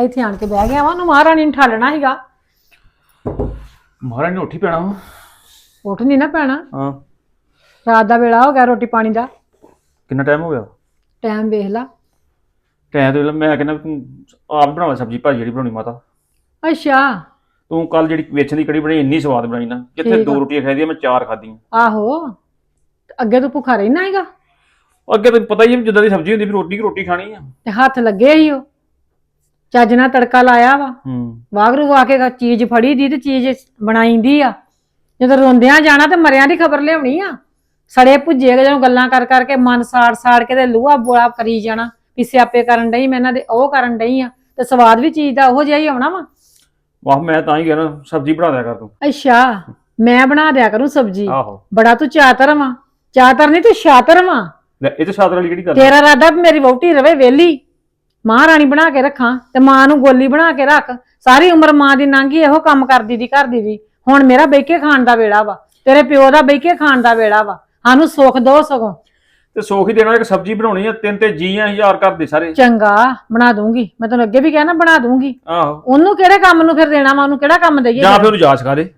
ਇੱਥੇ ਆਣ ਕੇ ਬਹਿ ਗਿਆ ਵਾ ਉਹਨੂੰ ਮਹਾਰਾਣੀ ਨੂੰ ਠਾਲਣਾ ਸੀਗਾ। ਮਹਾਰਾਜ ਨੇ ਉੱਠੀ ਪੈਣਾ ਵਾ। ਉੱਠ ਨਹੀਂ ਨਾ ਪੈਣਾ। ਹਾਂ। ਰਾਤ ਦਾ ਵੇਲਾ ਹੋ ਗਿਆ ਰੋਟੀ ਪਾਣੀ ਦਾ। ਕਿੰਨਾ ਟਾਈਮ ਹੋ ਗਿਆ? ਟਾਈਮ ਵੇਖ ਲਾ। ਟਾਈਮ ਤੇ ਮੈਂ ਕਹਿੰਦਾ ਤੂੰ ਆਪ ਬਣਾ ਲੈ ਸਬਜ਼ੀ ਭਾਜੀ ਜਿਹੜੀ ਬਣਾਉਣੀ ਮਾਤਾ। ਅੱਛਾ। ਤੂੰ ਕੱਲ ਜਿਹੜੀ ਵੇਚਣ ਦੀ ਕੜੀ ਬਣਾਈ ਇੰਨੀ ਸਵਾਦ ਬਣਾਈ ਨਾ। ਜਿੱਥੇ ਠੀਕ ਦੋ। ਰੋਟੀਆਂ ਖਾਧੀਆਂ ਮੈਂ ਚਾਰ ਖਾਧੀਆਂ। ਆਹੋ। ਤੇ ਅੱਗੇ ਤੂੰ ਭੁੱਖਾ ਰਹਿਣਾ ਹੈਗਾ। ਅੱਗੇ ਤੈਨੂੰ ਪਤਾ ਹੀ ਹੈ ਜਿੱਦਾਂ ਦੀ ਸਬਜ਼ੀ ਹੁੰਦੀ ਫਿਰ ਰੋਟੀ ਕੀ ਰੋਟੀ ਖਾਣੀ ਆ। ਤੇ ਹੱਥ ਲੱਗੇ ਹੀ ਉਹ। ਚੱਜ ਨਾਲ ਤੜਕਾ ਲਾਇਆ ਵਾ। ਹੂੰ। ਵਾਗਰੂ ਆ ਕੇ ਗ- ਚੀਜ਼ ਫੜੀ ਦੀ ਤੇ ਚੀਜ਼ ਬਣਾਈਂਦੀ ਆ। ਜਦੋਂ ਰੋਂਦਿਆਂ ਜਾਣਾ ਤੇ ਮਰਿਆਂ ਦੀ ਖਬਰ ਲਿਆਉਣੀ ਆ। ਸੜੇ ਭੁੱਜੇ ਜਦੋਂ ਗੱਲਾਂ ਕਰ ਕਰਕੇ ਮਨ ਸਾੜ ਸਾੜ ਕੇ ਤੇ ਲੂਹਾ ਬੋਲਾ ਕਰੀ ਜਾਣਾ ਵੀ ਸਿਆਪੇ ਕਰਨ ਡਈ ਮੈਂ ਇਹਨਾਂ ਦੇ ਉਹ ਕਰਨ ਡਈ ਆ। ਤੇ ਸਵਾਦ ਵੀ ਚੀਜ਼ ਦਾ ਉਹੋ ਜਿਹਾ ਹੀ ਆਉਣਾ ਵਾ। ਵਾਹ ਮੈਂ ਤਾਂ ਹੀ ਕਹਿਣਾ ਸਬਜ਼ੀ ਬਣਾ ਦਿਆ ਕਰ ਤੂੰ। ਅੱਛਾ ਮੈਂ ਬਣਾ ਦਿਆ ਕਰੂੰ ਸਬਜੀ। ਆਹੋ। ਬੜਾ ਤੂੰ ਚਾਤਰ ਵਾ। ਚਾਤਰ ਨਹੀਂ ਤੂੰ ਸ਼ਾਤਰ ਵਾ। ਲੈ ਇਹ ਤੇ ਸਾਦਰ ਵਾਲੀ ਕਿਹੜੀ ਗੱਲ? ਤੇਰਾ ਇਰਾਦਾ ਵੀ ਮੇਰੀ ਵਹੁਟੀ ਰਵੇ ਵੇਲੀ ਮਹਾਰਾਣੀ ਬਣਾ ਕੇ ਰੱਖਾਂ ਤੇ ਮਾਂ ਨੂੰ ਗੋਲੀ ਬਣਾ ਕੇ ਰੱਖ। ਸਾਰੀ ਉਮਰ ਮਾਂ ਦੀ ਲੰਘੀ ਇਹੋ ਕੰਮ ਕਰਦੀ ਦੀ ਘਰ ਦੀ ਦੀ ਹੁਣ ਮੇਰਾ ਬੈਕੇ ਖਾਣ ਦਾ ਵੇਲਾ ਵਾ ਤੇਰੇ ਪਿਓ ਦਾ ਬੈਕੇ ਖਾਣ ਦਾ ਵੇਲਾ ਵਾ। ਸਾਨੂੰ ਸੁੱਖ ਦੋ ਸਗੋਂ। ਤੇ ਸੋਖ ਹੀ ਦੇਣਾ ਇੱਕ ਸਬਜ਼ੀ ਬਣਾਉਣੀ ਆ ਤਿੰਨ ਤੇ ਜੀ ਆ ਹਜ਼ਾਰ ਘਰ ਦੇ ਸਾਰੇ। ਚੰਗਾ ਬਣਾ ਦੂੰਗੀ। ਮੈਂ ਤੈਨੂੰ ਅੱਗੇ ਵੀ ਕਹਿਣਾ ਬਣਾ ਦੂੰਗੀ। ਆਹੋ। ਉਹਨੂੰ ਕਿਹੜੇ ਕੰਮ ਨੂੰ ਫਿਰ ਦੇਣਾ ਵਾ ਉਹਨੂੰ ਕਿਹੜਾ ਕੰਮ ਦੇਈਏ ਜਾਂ ਫਿਰ? ਉਹਨੂੰ ਜਾ ਸਿਖਾ ਦੇ।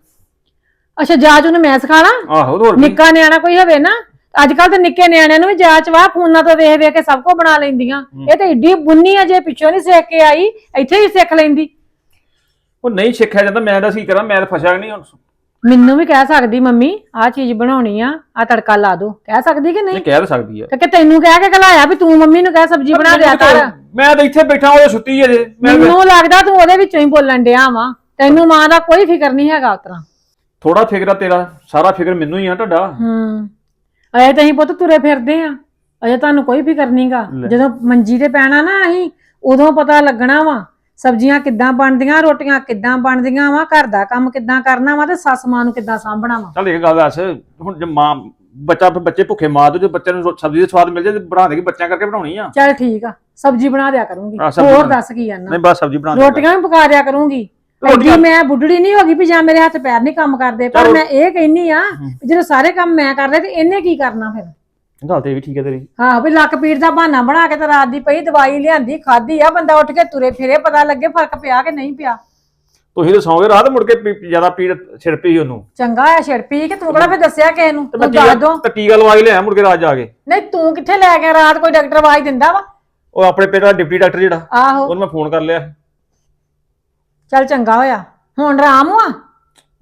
ਅੱਛਾ ਜਾਜ ਉਹਨੂੰ ਮੈਂ ਸਿਖਾਣਾ ਆਹੋ ਹੋਰ ਕੀ। ਨਿੱਕਾ ਨਿਆਣਾ ਕੋਈ ਹੋਵੇ ਨਾ ਅੱਜ ਕੱਲ ਤੇ ਨਿੱਕੇ ਨਿਆਣਿਆਂ ਨੂੰ ਵੀ ਜਾਚ ਵਾ ਫੋਨਾਂ ਤੋਂ ਵੇਖ ਵੇਖ ਕੇ ਸਭ ਕੁਝ ਬਣਾ ਲੈਂਦੀਆਂ। ਇਹ ਤੇ ਏਡੀ ਬੁੰਨੀ ਆ ਜੇ ਪਿੱਛੋਂ ਨਹੀਂ ਸਿੱਖ ਕੇ ਆਈ ਇੱਥੇ ਹੀ ਸਿੱਖ ਲੈਂਦੀ। ਉਹ ਨਹੀਂ ਸਿੱਖਿਆ ਜਾਂਦਾ ਮੈਂ ਦੱਸ ਕੀ ਕਰਾਂ ਮੈਂ ਤਾਂ ਫਸਿਆ ਨਹੀਂ ਹੁਣ। ਮੈਨੂੰ ਵੀ ਕਹਿ ਸਕਦੀ ਮੰਮੀ ਆਹ ਚੀਜ਼ ਬਣਾਉਣੀ ਆ ਆ ਤੜਕਾ ਲਾ ਦੋ। ਕਹਿ ਸਕਦੀ ਕਿ ਨਹੀਂ? ਨਹੀਂ ਕਹਿ ਤਾਂ ਸਕਦੀ ਆ। ਤੇ ਕਿ ਤੈਨੂੰ ਕਹਿ ਕੇ ਘਲਾਇਆ ਵੀ ਤੂੰ ਮੰਮੀ ਨੂੰ ਕਹਿ ਸਬਜ਼ੀ ਬਣਾ ਦਿਆ ਕਰ। ਮੈਂ ਤਾਂ ਇੱਥੇ ਬੈਠਾ ਉਹ ਸੁੱਤੀ ਅਜੇ ਮੈਂ ਮੈਨੂੰ ਲੱਗਦਾ ਤੂੰ ਉਹਦੇ ਵਿੱਚੋਂ ਹੀ ਬੋਲਣ ਡਿਆ ਵਾ। ਤੈਨੂੰ ਮਾਂ ਦਾ ਕੋਈ ਫਿਕਰ ਨਹੀਂ ਹੈਗਾ ਉਤਰਾ ਥੋੜਾ ਫਿਕਰ ਆ ਤੇਰਾ ਸਾਰਾ ਫਿਕਰ ਮੈਨੂੰ ਹੀ ਆ ਤੁਹਾਡਾ ਹੂੰ। ਅਜੇ ਤਾਂ ਅਸੀਂ ਪੁੱਤ ਤੁਰੇ ਫਿਰਦੇ ਆ ਅਜੇ ਤੁਹਾਨੂੰ ਕੋਈ ਫਿਕਰ ਨਹੀਂਗਾ ਲੈ। ਜਦੋਂ ਮੰਜੀ ਤੇ ਪੈਣਾ ਨਾ ਅਸੀਂ ਉਦੋਂ ਪਤਾ ਲੱਗਣਾ ਵਾ ਸਬਜ਼ੀਆਂ ਕਿੱਦਾਂ ਬਣਦੀਆਂ ਰੋਟੀਆਂ ਕਿੱਦਾਂ ਬਣਦੀਆਂ ਵਾ ਘਰ ਦਾ ਕੰਮ ਕਿੱਦਾਂ ਕਰਨਾ ਵਾ ਤੇ ਸੱਸ ਮਾਂ ਨੂੰ ਕਿੱਦਾਂ ਸਾਂਭਣਾ ਵਾ। ਚੱਲ ਇਹ ਗੱਲ ਦੱਸ ਹੁਣ ਜੇ ਮਾਂ ਬੱਚਾ ਫਿਰ ਬੱਚੇ ਭੁੱਖੇ ਮਾਰ ਦੋ ਜੇ ਬੱਚੇ ਨੂੰ ਰੋ- ਸਬਜ਼ੀ ਦਾ ਸਵਾਦ ਮਿਲ ਜਾਏ ਤੇ ਬਣਾ ਦੇਗੀ ਬੱਚਿਆਂ ਕਰਕੇ ਬਣਾਉਣੀ ਆ? ਚੱਲ ਠੀਕ ਆ ਸਬਜ਼ੀ ਬਣਾ ਦਿਆ ਕਰੂੰਗੀ। ਹਾਂ, ਸਬਜ਼ੀ ਹੋਰ ਬਣਾ- ਦੱਸ ਕੀ ਜਾਨਾ ਨਹੀਂ ਬਸ ਸਬਜ਼ੀ ਬਣਾ ਕਰ। ਰੋਟੀਆਂ ਵੀ ਪਕਾ ਦਿਆ ਕਰੂੰਗੀ। ਐਡੀ ਮੈਂ ਬੁੱਢੜੀ ਨਹੀਂ ਹੋ ਗਈ ਵੀ ਜਾਂ ਮੇਰੇ ਹੱਥ ਪੈਰ ਨਹੀਂ ਕੰਮ ਕਰਦੇ ਪਰ। ਮੈਂ ਇਹ ਕਹਿੰਨੀ ਆ ਵੀ ਜਦੋਂ ਸਾਰੇ ਕੰਮ ਮੈਂ ਕਰਦਾ ਤੇ ਇਹਨੇ ਕੀ ਕਰਨਾ ਫਿਰ? ਗੱਲ ਤੇ ਵੀ ਠੀਕ ਹੈ ਤੇਰੀ। ਹਾਂ ਵੀ ਲੱਕ ਪੀੜ ਦਾ ਬਹਾਨਾ ਬਣਾ ਕੇ ਤੇ ਰਾਤ ਦੀ ਪਈ ਦਵਾਈ ਲਿਆਂਦੀ ਖਾਦੀ ਆ ਬੰਦਾ ਉੱਠ ਕੇ ਤੁਰੇ ਫਿਰੇ ਪਤਾ ਲੱਗੇ ਫ਼ਰਕ ਪਿਆ ਕਿ ਨਹੀਂ ਪਿਆ। ਤੁਸੀਂ ਤਾਂ ਸੌਂਗੇ ਰਾਤ ਮੁੜ ਕੇ ਪੀ- ਜ਼ਿਆਦਾ ਪੀੜ ਸਿਰ ਪਈ ਉਹਨੂੰ। ਚੰਗਾ ਆ ਛਿੜ ਪੀ ਕਿ ਤੂੰ ਕਿਹੜਾ ਫਿਰ ਦੱਸਿਆ ਕਿਸੇ ਨੂੰ? ਤੇ ਮੈਂ ਤੂੰ ਦੱਸ ਦੋ। ਟੀਕਾ ਤੇ ਟੀਕਾ ਲਵਾ ਕੇ ਲਿਆ ਮੁੜ ਕੇ ਰਾਤ ਜਾ ਕੇ। ਨਹੀਂ ਤੂੰ ਕਿੱਥੇ ਲੈ ਗਿਆ? ਰਾਤ ਕੋਈ ਡਾਕਟਰ ਆਵਾਜ਼ ਦਿੰਦਾ ਵਾ। ਉਹ ਆਪਣੇ ਪਿੰਡ ਦਾ ਡਿਪਟੀ ਡਾਕਟਰ ਜਿਹੜਾ। ਆਹੋ। ਉਹਨੂੰ ਮੈਂ ਫੋਨ ਕਰ ਲਿਆ। ਚੱਲ ਚੰਗਾ ਹੋਇਆ। ਹੁਣ ਆਰਾਮ ਆ?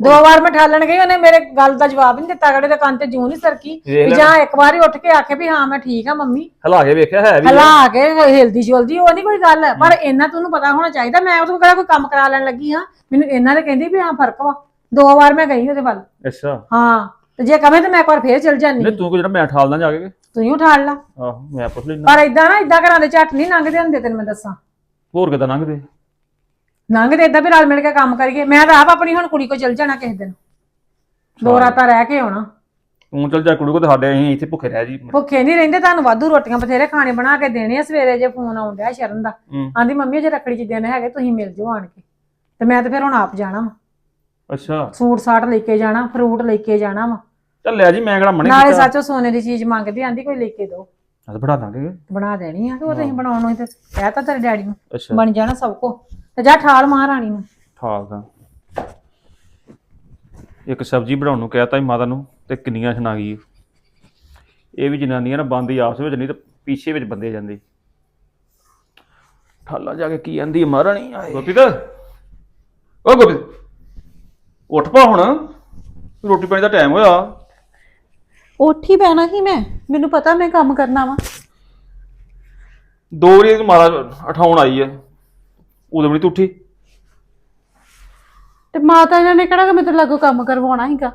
ਦੋ ਵਾਰ ਮੈਂ ਠਾਲਣ ਗਈ ਉਹਨੇ ਮੇਰੇ ਗੱਲ ਦਾ ਜਵਾਬ ਨਹੀਂ ਦਿੱਤਾ ਗੜੇ ਦੇ ਕੰਨ ਤੇ ਜੂੰ ਨਹੀਂ ਸਰਕੀ। ਵੇਖ ਵੀ ਲੈ। ਜਾਂ ਇੱਕ ਵਾਰੀ ਉੱਠ ਕੇ ਆਖੇ ਵੀ ਹਾਂ ਮੈਂ ਠੀਕ ਆ ਮੰਮੀ। ਹਲਾ ਕੇ ਵੇਖਿਆ ਹੈ ਵੀ। ਹਲਾ ਕੇ ਹਿਲਦੀ ਜੁਲਦੀ ਉਹ ਨਹੀਂ ਕੋਈ ਗੱਲ। ਪਰ ਇਹਨਾਂ ਤੁਹਾਨੂੰ ਪਤਾ ਹੋਣਾ ਚਾਹੀਦਾ ਮੈਂ ਉਹਦੇ ਕਿਹੜਾ ਕੋਈ ਕੰਮ ਕਰਾ ਲੈਣ ਲੱਗੀ ਹਾਂ। ਮੈਨੂੰ ਇਹਨਾਂ ਨੇ ਕਹਿੰਦੀ ਵੀ ਹਾਂ ਫ਼ਰਕ ਵਾ। ਦੋ ਵਾਰ ਮੈਂ ਗਈ ਉਹਦੇ ਵੱਲ। ਅੱਛਾ। ਹਾਂ ਤੇ ਜੇ ਕਵੇਂ ਤੇ ਮੈਂ ਇੱਕ ਵਾਰ ਫੇਰ ਚਲ ਜਾਨੀ ਨਹੀਂ ਤੂੰ ਕੋ ਜਿਹੜਾ ਮੈਂ ਠਾਲਦਾ ਜਾ ਕੇ। ਤੂੰ ਹੀ ਉਠਾਲ ਲਾ। ਆਹੋ ਮੈਂ ਪੁੱਛ ਲੈਣਾ ਪਰ ਇਦਾਂ ਨਾ ਇਦਾਂ ਘਰਾਂ ਦੇ ਝੱਟ ਨਹੀਂ ਲੰਘਦੇ ਹੁੰਦੇ ਤੈਨੂੰ ਮੈਂ ਦੱਸਾਂ। ਹੋਰ ਕਿਦਾਂ ਲੰਘਦੇ? ਲੰਘਦੇ ਇਦਾਂ ਵੀ ਰਲ ਮਿਲ ਕੇ ਕੰਮ ਕਰੀਏ। ਮੈਂ ਤਾਂ ਆਪ ਆਪਣੀ ਹੁਣ ਕੁੜੀ ਕੋ ਚਲ ਜਾਣਾ ਕਿਸੇ ਦਿਨ। ਦੋ ਰਾਤਾਂ ਰਹਿ ਕੇ ਆਉਣਾ। ਤੂੰ ਚੱਲ ਜਾ ਕੁੜੀ ਕੋ ਤੇ ਸਾਡੇ ਅਸੀਂ ਇੱਥੇ ਭੁੱਖੇ ਰਹਿ ਜੀ ਭੁੱਖੇ ਨਹੀਂ ਰਹਿੰਦੇ ਤੁਹਾਨੂੰ ਵਾਧੂ ਰੋਟੀਆਂ ਬਥੇਰੇ ਖਾਣੇ ਬਣਾ ਕੇ ਦੇਣੇ ਆ ਸਵੇਰੇ ਜੇ ਫੋਨ ਆਉਂਦਿਆ ਸ਼ਰਨ ਦਾ। ਹੂੰ। ਆਂਦੀ ਮੰਮੀ ਜੇ ਰੱਖੜੀ ਚ ਦਿਨ ਹੈਗੇ ਤੁਸੀਂ ਮਿਲ ਜਾਓ ਆਣ ਕੇ। ਤੇ ਮੈਂ ਤੇ ਫਿਰ ਹੁਣ ਆਪ ਜਾਣਾ ਵਾ। ਅੱਛਾ। ਸੂਟ ਸਾਟ ਲੈ ਕੇ ਜਾਣਾ ਫਰੂਟ ਲੈ ਕੇ ਜਾਣਾ ਵਾ। ਚੱਲ ਲੈ ਜੀ ਮੈਂ ਕਿਹੜਾ ਮਣੀ ਨਾਲੇ ਸੱਚੋ ਸੋਨੇ ਦੀ ਚੀਜ਼ ਮੰਗਦੀ ਆਂਦੀ ਕੋਈ ਲੈ ਕੇ ਦਿਓ ਬਣਾ ਦਾਂਗੇ। ਬਣਾ ਦੇਣੀ ਆ ਤੇ ਉਹ ਤੁਸੀਂ ਬਣਾਉਣ ਨੂੰ ਤੇ ਕਹਿਤਾ ਤੇਰੇ ਡੈਡੀ ਨੂੰ। ਅੱਛਾ। ਬਣ ਜਾਣਾ ਸਭ ਕੋ ਤੇ ਜਾ ਠਾਲ ਮਹਾਰਾਣੀ ਨੂੰ। ਠਾਲ ਦਾ ਇੱਕ ਸਬਜ਼ੀ ਬਣਾਉਣ ਨੂੰ ਕਹਿਤਾ ਸੀ ਮਾਤਾ ਨੂੰ ਤੇ ਕਿੰਨੀਆਂ ਸੁਣਾ ਗਈ। ਇਹ ਵੀ ਜਨਾਨੀਆਂ ਨਾ ਬੰਦੀ ਆਪਸ ਵਿੱਚ ਨਹੀਂ ਤੇ ਪਿੱਛੇ ਵਿੱਚ ਬੰਦੇ ਜਾਂਦੇ। ਠਾਲਾ ਜਾ ਕੇ ਕੀ ਆਂਦੀ ਮਹਾਰਾਣੀ ਆਏ। ਗੋਪੀ ਦਾ। ਓ ਗੋਪੀ ਉੱਠ ਪਾ ਹੁਣ। ਰੋਟੀ ਪਾਣੀ ਦਾ ਟਾਈਮ ਹੋਇਆ। ਉੱਠ ਹੀ ਪੈਣਾ ਸੀ ਮੈਂ। ਮੈਨੂੰ ਪਤਾ ਮੈਂ ਕੰਮ ਕਰਨਾ ਵਾ। ਦੋ ਵਾਰੀ ਮਾਤਾ ਉਠਾਉਣ ਆਈ ਹੈ ਉਦੋਂ ਵੀ ਤੂੰ ਉੱਠੀ। ਤੇ ਮਾਤਾ ਇਹਨਾਂ ਨੇ ਕਿਹੜਾ ਕਿ ਮੇਰੇ ਲੱਗੋ ਕੰਮ ਕਰਵਾਉਣਾ ਸੀਗਾ?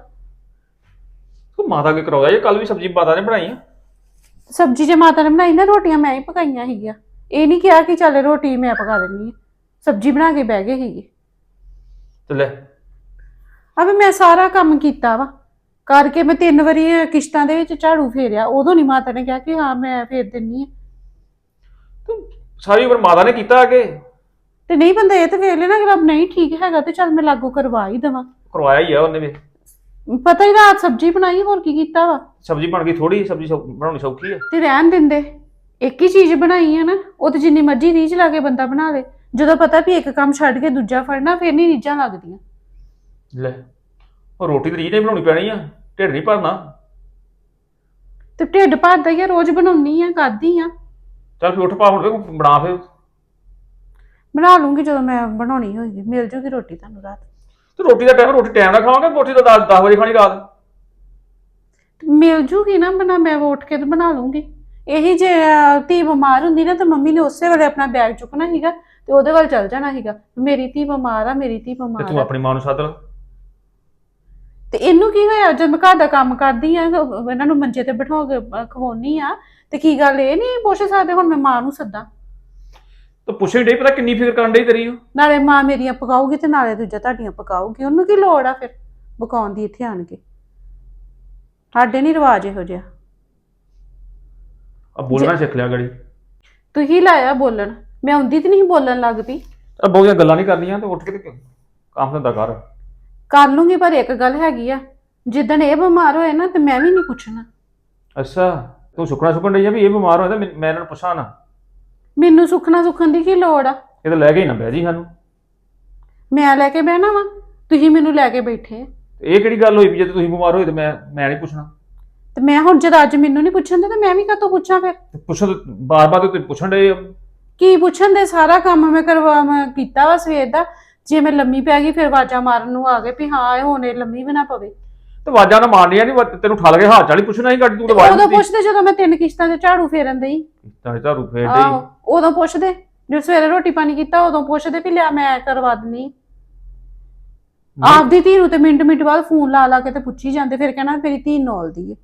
ਤੂੰ ਮਾਤਾ ਕੇ ਕਰਾਇਆ ਇਹ ਕੱਲ ਵੀ ਸਬਜ਼ੀ ਮਾਤਾ ਨੇ ਬਣਾਈ ਆ। ਸਬਜ਼ੀ ਜੇ ਮਾਤਾ ਨੇ ਬਣਾਈ ਨਾ ਰੋਟੀਆਂ ਮੈਂ ਹੀ ਪਕਾਈਆਂ ਸੀਗੀਆਂ। ਇਹ ਨਹੀਂ ਕਿਹਾ ਕਿ ਚੱਲ ਰੋਟੀ ਮੈਂ ਪਕਾ ਦਿੰਨੀ ਆ। ਸਬਜ਼ੀ ਬਣਾ ਕੇ ਬਹਿ ਗਏ ਸੀਗੇ। ਤੇ ਲੈ। ਅਬੇ ਮੈਂ ਸਾਰਾ ਕੰਮ ਕੀਤਾ ਵਾ। ਕਰਕੇ ਮੈਂ ਤਿੰਨ ਵਾਰੀ ਕਿਸ਼ਤਾਂ ਦੇ ਵਿੱਚ ਝਾੜੂ ਫੇਰਿਆ। ਉਦੋਂ ਨਹੀਂ ਮਾਤਾ ਨੇ ਕਿਹਾ ਕਿ ਹਾਂ ਮੈਂ ਫੇਰ ਦਿੰਨੀ ਆ। ਤੂੰ ਸਾਰੀ ਉਮਰ ਮਾਤਾ ਨੇ ਕੀਤਾ ਅੱਗੇ। ਤੇ ਨਹੀਂ ਬੰਦਾ ਇਹ ਤੇ ਵੇਖ ਲੈਣਾ ਕਿ ਰੱਬ ਨਹੀਂ ਠੀਕ ਹੈਗਾ ਤੇ ਚੱਲ ਮੈਂ ਲਾਗੂ ਕਰਵਾ ਹੀ ਦੇਵਾਂ। ਕਰਵਾਇਆ ਹੀ ਆ ਉਹਨੇ ਵੀ। ਪਤਾ ਹੀ ਰਾਤ ਸਬਜ਼ੀ ਬਣਾਈ ਹੋਰ ਕੀ ਕੀਤਾ ਵਾ? ਸਬਜ਼ੀ ਬਣ ਗਈ ਥੋੜੀ ਸਬਜ਼ੀ ਸੌ- ਬਣਾਉਣੀ ਸੌਖੀ ਹੈ ਤੇ ਰਹਿਣ ਦਿੰਦੇ। ਇੱਕ ਹੀ ਚੀਜ਼ ਬਣਾਈ ਹੈ ਨਾ ਉਹ ਤੇ ਜਿੰਨੀ ਮਰਜ਼ੀ ਰੀਝ ਲਾ ਕੇ ਬੰਦਾ ਬਣਾ ਲੇ। ਜਦੋਂ ਪਤਾ ਵੀ ਇੱਕ ਕੰਮ ਛੱਡ ਕੇ ਦੂਜਾ ਫੜਨਾ ਫਿਰ ਨਹੀਂ ਰੀਝਾਂ ਲੱਗਦੀਆਂ। ਲੈ ਉਹ ਰੋਟੀ ਤੇ ਰੀਝ ਨਹੀਂ ਬਣਾਉਣੀ ਪੈਣੀ ਆ ਢਿੱਡ ਨਹੀਂ ਭਰਨਾ। ਤੇ ਢਿੱਡ ਭਰਦਾ ਹੀ ਆ ਰੋਜ਼ ਬਣਾਉਣੀ ਆ ਕਰਦੀ ਆ। ਚੱਲ ਫਿਰ ਉੱਠ ਪਾ ਹੁਣ ਤੇ ਬਣਾ ਫਿਰ। ਬਣਾ ਲੂੰਗੀ ਜਦੋਂ ਮੈਂ ਬਣਾਉਣੀ ਹੋਏਗੀ। ਮਿਲ ਜੂਗੀ ਰੋਟੀ ਤੁਹਾਨੂੰ ਰਾਤ। ਤੇ ਰੋਟੀ ਦਾ ਟਾਈਮ ਰੋਟੀ ਟਾਈਮ ਨਾਲ ਖਾਵਾਂਗੇ? ਰੋਟੀ ਤਾਂ 10 10 ਵਜੇ ਖਾਣੀ ਰਾਤ। ਮਿਲ ਜੂਗੀ ਨਾ ਬਣਾ ਮੈਂ ਉੱਠ ਕੇ ਤੇ ਬਣਾ ਲੂੰਗੀ। ਇਹੀ ਜੇ ਅਹ, ਧੀ ਬਿਮਾਰ ਹੁੰਦੀ ਨਾ ਤਾਂ ਮੰਮੀ ਨੇ ਉਸੇ ਵੇਲੇ ਆਪਣਾ ਬੈਗ ਚੁੱਕਣਾ ਸੀਗਾ ਤੇ ਉਹਦੇ ਵੱਲ ਚੱਲ ਜਾਣਾ ਸੀਗਾ। ਮੇਰੀ ਧੀ ਬਿਮਾਰ ਆ ਮੇਰੀ ਧੀ ਤੇ ਬਿਮਾਰ ਤੂੰ ਆ। ਆਪਣੀ ਮਾਂ ਨੂੰ ਸੱਦ ਲੈ। ਤੇ ਇਹਨੂੰ ਕੀ ਹੋਇਆ? ਜਦ ਮੈਂ ਘਰ ਦਾ ਕੰਮ ਕਰਦੀ ਆ ਇਹਨਾਂ ਨੂੰ ਮੰਜੇ ਤੇ ਬਿਠਾ ਕੇ ਖਵਾਉਣੀ ਆ। ਤੇ ਕੀ ਗੱਲ ਇਹ ਨਹੀਂ ਪੁੱਛ ਸਕਦੇ ਹੁਣ ਮੈਂ ਮਾਂ ਨੂੰ ਸੱਦਾਂ। ਤੇ ਪੁੱਛੇ ਨਹੀਂ ਪਤਾ ਕਿੰਨੀ ਫਿਕਰ ਕਰਨ ਡਈ ਤੇਰੀ ਉਹ? ਨਾਲੇ ਮਾਂ ਮੇਰੀਆਂ ਪਕਾਊਗੀ ਤੇ ਨਾਲੇ ਦੂਜਾ ਤੁਹਾਡੀਆਂ ਪਕਾਊਗੀ ਉਹਨੂੰ ਕੀ ਲੋੜ ਆ ਫਿਰ ਪਕਾਉਣ ਦੀ ਇੱਥੇ ਆਣ ਕੇ? ਸਾਡੇ ਨਹੀਂ ਰਿਵਾਜ ਇਹੋ ਜਿਹਾ। ਆ ਬੋਲਣਾ ਸਿੱਖ ਲਿਆ ਗੜੀ ਤੁਸੀਂ ਲਾਇਆ ਬੋਲਣ ਮੈਂ ਆਉਂਦੀ ਤੇ ਨਹੀਂ ਬੋਲਣ ਲੱਗ ਪਈ। ਆ ਬਹੁਤੀਆਂ ਗੱਲਾਂ ਨਹੀਂ ਕਰਨੀਆਂ ਤੇ ਉੱਠ ਕੇ ਤੇ ਕੰਮ ਧੰਦਾ ਕਰ। ਕਰ ਲੂੰਗੀ ਪਰ ਇੱਕ ਗੱਲ ਹੈਗੀ ਆ ਜਿੱਦਣ ਇਹ ਬਿਮਾਰ ਹੋਏ ਨਾ ਤੇ ਮੈਂ ਵੀ ਨਹੀਂ ਪੁੱਛਣਾ। ਅੱਛਾ ਤੂੰ ਸੁੱਕਣਾ ਸੁੱਕਣ ਡਈ ਆ ਵੀ ਇਹ ਬਿਮਾਰ ਹੋਇਆ ਤਾਂ ਮੈਂ ਮੈਂ ਇਹਨਾਂ ਨੂੰ ਪੁੱਛਾਂ ਨਾ। ਮੈਨੂੰ ਸੁੱਖਣਾ ਸੁੱਖਣ ਦੀ ਕੀ ਲੋੜ ਆ? ਇਹ ਤਾਂ ਲੈ ਕੇ ਹੀ ਨਾ ਬਹਿ ਜੀ ਸਾਨੂੰ। ਮੈਂ ਲੈ ਕੇ ਬਹਿਣਾ ਵਾ? ਤੁਸੀਂ ਮੈਨੂੰ ਲੈ ਕੇ ਬੈਠੇ। ਆ। ਇਹ ਕਿਹੜੀ ਗੱਲ ਹੋਈ ਵੀ ਜੇ ਤੁਸੀਂ ਬਿਮਾਰ ਹੋਏ ਤੇ ਮੈਂ ਮੈਂ ਨਹੀਂ ਪੁੱਛਣਾ। ਤੇ ਮੈਂ ਹੁਣ ਜਦ ਅੱਜ ਮੈਨੂੰ ਨਹੀਂ ਪੁੱਛਣ ਦੇ ਤਾਂ ਮੈਂ ਵੀ ਕਾਹਤੋਂ ਪੁੱਛਾਂ ਫਿਰ? ਤੇ ਪੁੱਛੋ ਬਾਰ-ਬਾਰ ਤੇ ਪੁੱਛਣ ਡਏ ਆ। ਕੀ ਪੁੱਛਣ ਦੇ? ਸਾਰਾ ਕੰਮ ਮੈਂ ਕਰਵਾ ਮੈਂ ਕੀਤਾ ਵਾ ਸਵੇਰ ਦਾ। ਜੇ ਮੈਂ ਲੰਮੀ ਪੈ ਗਈ ਫਿਰ ਆਵਾਜ਼ਾਂ ਮਾਰਨ ਨੂੰ ਆ ਗਏ ਵੀ ਹਾਂ ਇਹ ਹੁਣ ਇਹ ਲੰਮੀ ਵੀ ਨਾ ਪਵੇ। ਤੇ ਆਵਾਜ਼ਾਂ ਨਾ ਮਾਰਨੀਆਂ ਨਹੀਂ ਤੈਨੂੰ ਠਾ ਲਗੇ ਹਾਲ ਚਾਲ ਹੀ ਪੁੱਛਣਾ ਹੀ ਗੱਡੀ ਤੂੰ ਤਾਂ ਆਵਾਜ਼ ਉਦੋਂ ਪੁੱਛਦੇ ਜਦੋਂ ਮੈਂ ਤਿੰਨ ਕਿਸ਼ਤਾਂ ਤੇ ਝਾੜੂ ਫੇਰਨ ਦਈ। ਤਾਂ ਝਾੜੂ ਫੇਰ ਆਹੋ ਡਈ ਉਦੋਂ ਪੁੱਛਦੇ ਜਦੋਂ ਸਵੇਰੇ ਰੋਟੀ ਪਾਣੀ ਕੀਤਾ ਉਦੋਂ ਪੁੱਛਦੇ ਵੀ ਲਿਆ ਮੈਂ ਕਰਵਾ ਦਿੰਨੀ। ਆਪਦੀ ਧੀ ਨੂੰ ਤੇ ਮਿੰਟ ਮਿੰਟ ਬਾਅਦ ਫੋਨ ਲਾ ਲਾ ਕੇ ਤੇ ਪੁੱਛੀ ਜਾਂਦੇ ਫਿਰ ਕਹਿਣਾ ਮੇਰੀ ਧੀ ਨੌਲਦੀ ਹੈ